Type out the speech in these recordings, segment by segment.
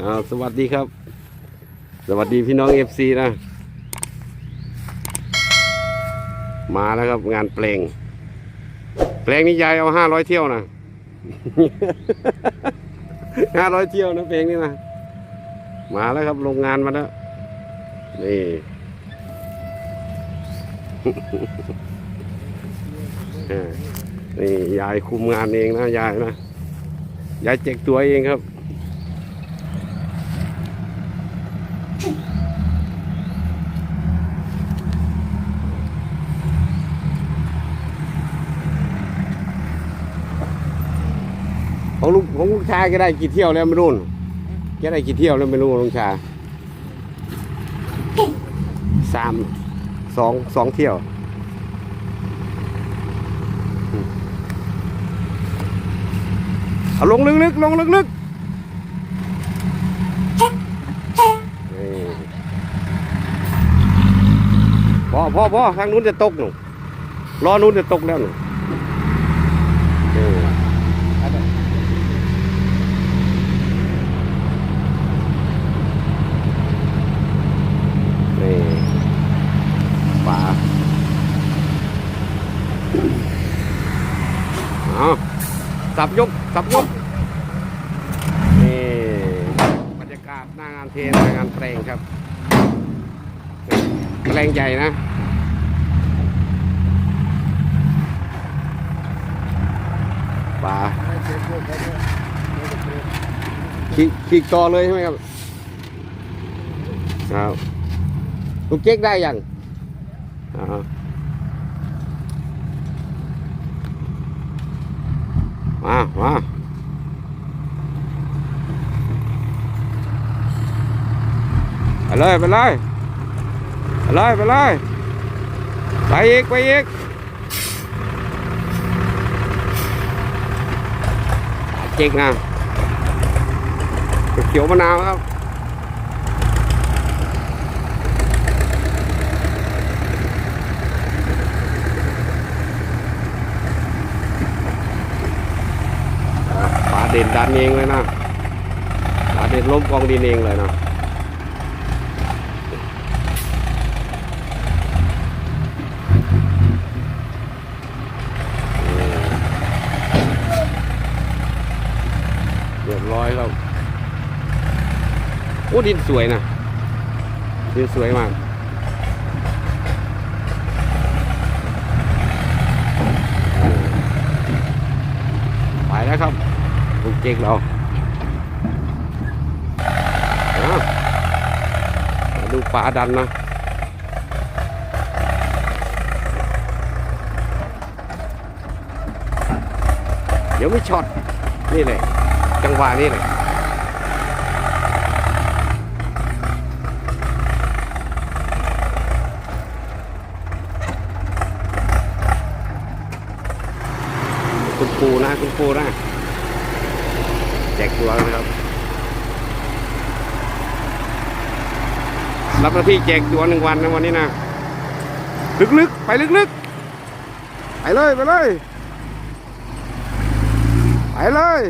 อ่าสวัสดีครับ สวัสดีพี่น้องเอฟซีนะ มาแล้วครับงานเพลง เพลงนี้ยายเอาห้าร้อยเที่ยวนะห้าร้อยเที่ยวนะเพลงนี้นะ มาแล้วครับโรงงานมาแล้ว นี่นี่ยายคุมงานเองนะยายนะ ยายเจ็กตัวเองครับ ของลุงของลุงชาก็ได้กี่เที่ยวแล้วไม่รู้น่ได้กี่เที่ยวแล้วไม่รู้ลุงชาสามสองสองเที่ยวเอาลงลึกๆลงลึกๆนี่พอพอพอทางนู้นจะตกหนูรอนู้นจะตกแล้วหนูนี่ปลาเอา สับยกสับยกนี่บรรยากาศหน้างานเทนงานเพลงครับเพลงใหญ่นะป่าขีขีกต่อเลยใช่ไหมครับครับลูกเก๊กได้ยังอ่า มามาไปเลยไปเลยไปเลยไปเลยไปอีกไปอีกเจ๊กนะเขียวมะนาวครับ ปลา เด่นดันเองเลยนะปลาเด่นล้มกองดินเองเลยนะเรียบร้อยครับโอ้ดินสวยนะดินสวยมากไปแล้วครับ ลูกเจ๊กเราอะมาดูปลาดันนะเดี๋ยวไม่ช็อต นี่เลยจังหวะนี้เลยคุณปูนะคุณปูนะ แจกตัวนะครับรับหน้าที่แจกตัวหนึ่งวันนะวันนี้นะลึกๆ ไปลึกๆ ไปเลยไปเลยไปเลย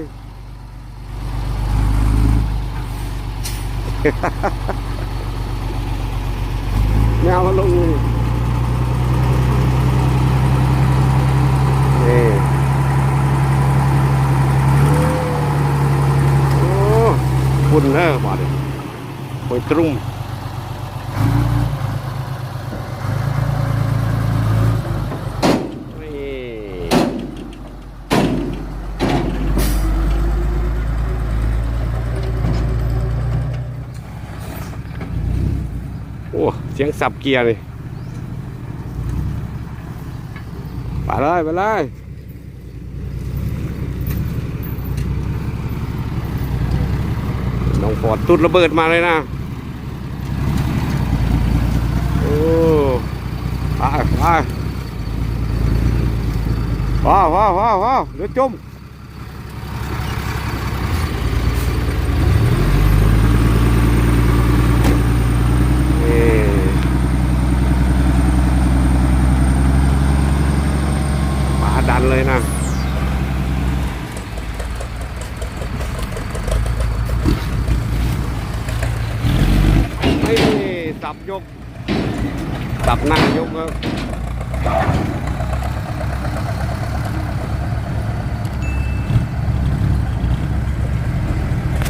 ไม่ามาลงเลยนี่โอ้ คุณเนอะบาดนี้โอยตรุมโอ้ เสียงสับเกียร์เลยไปเลย ไปเลย น้องฟอดตุดระเบิดมาเลยนะโอ้ไปไปว้าวว้าวว้าวว้าวเดี๋ยวจมนี่ปลาดันเลยนะ โสับยก สับหน้ายกครับ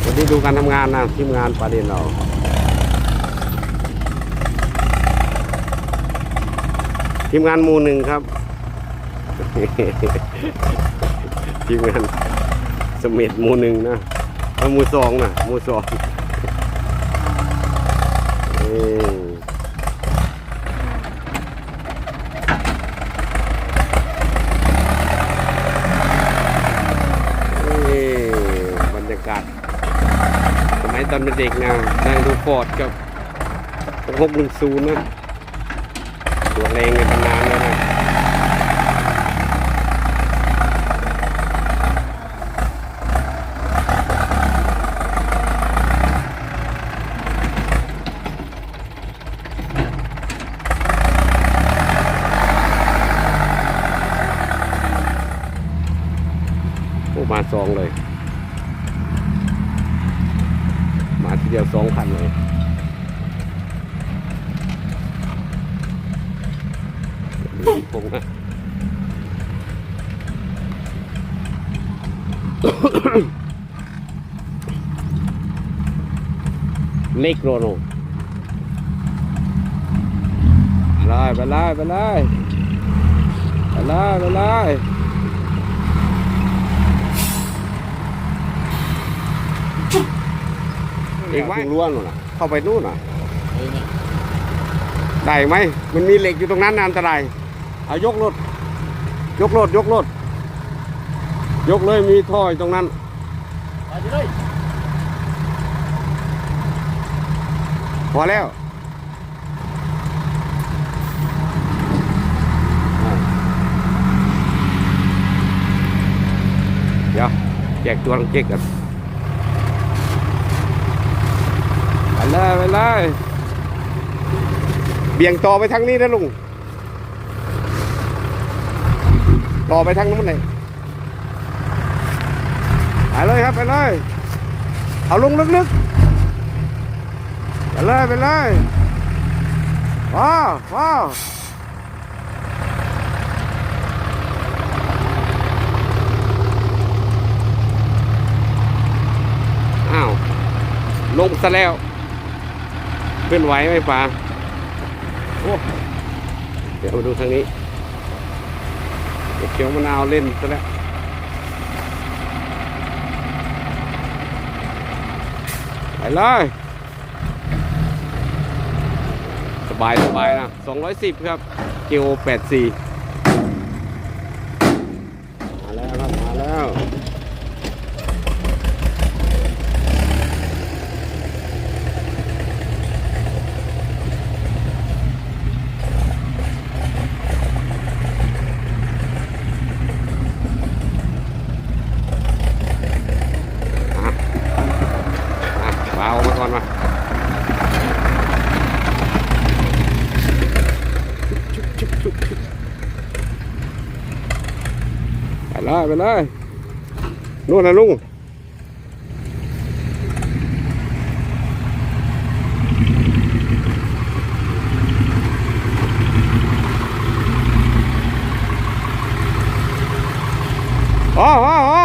วันนี้ดูการทำงานนะทีมงานประเด็นเราทีมงานมูหนึ่งครับ ทีมงานสมิธมูหนึ่งนะแล้วหมูสองนะมูสอง นี่บรรยากาศ สมัยตอนเป็นเด็กนะนั่งดูฟอร์ดกับหกหนึ่งศูนย์นะตัวแรงในตำนานเลยนะ โอ้ มาสองเลย มาทีเดียวสองคันเลยผมนะเล็กโรโนไปเลยไปเลยไปเลยไปเลยไปเลย อีกไว้ล้วนน่ะเข้าไปนู่นน่ะได้ไหมมันมีเหล็กอยู่ตรงนั้นนะอันตรายเอายกรถยกรถยกรถยกเลยมีท่ออยู่ตรงนั้นพอแล้วอ่าเดี๋ยวแจกตัวลังเจ๊กกัน ไป เลยไปเลยเบี่ยงต่อไปทางนี้นะลุง ต่อไปทางนู้นเลยไปเลยครับไปเลย เอาลงลึกๆ ไปเลยไปเลยว้าวว้าวอ้าว ลงซะแล้ว เป็นไหวไหมป่าโอ้เดี๋ยวมาดูทางนี้เขียวมะนาวเล่นซะแล้วไปเลยสบายสบายนะ210 ครับเกียว84 มาแล้วครับ มาแล้ว อะอะเปล่ามา ก่อนมาไปเลยไปเลยนู่นนะลุงโอ้โอ้โอ้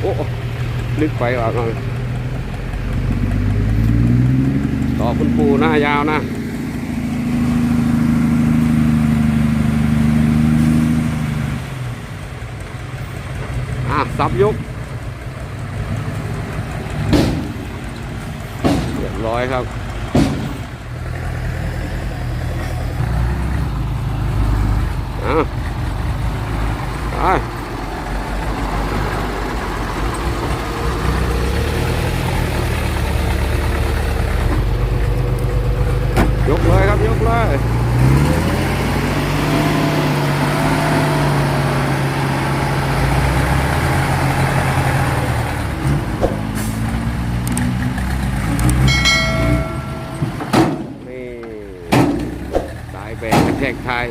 โอ้ ลึกไปว่ะครับต่อคุณปูหน้ายาวนะอะสับยกเรียบร้อยครับอะ นี่สายแบกกแทกไทย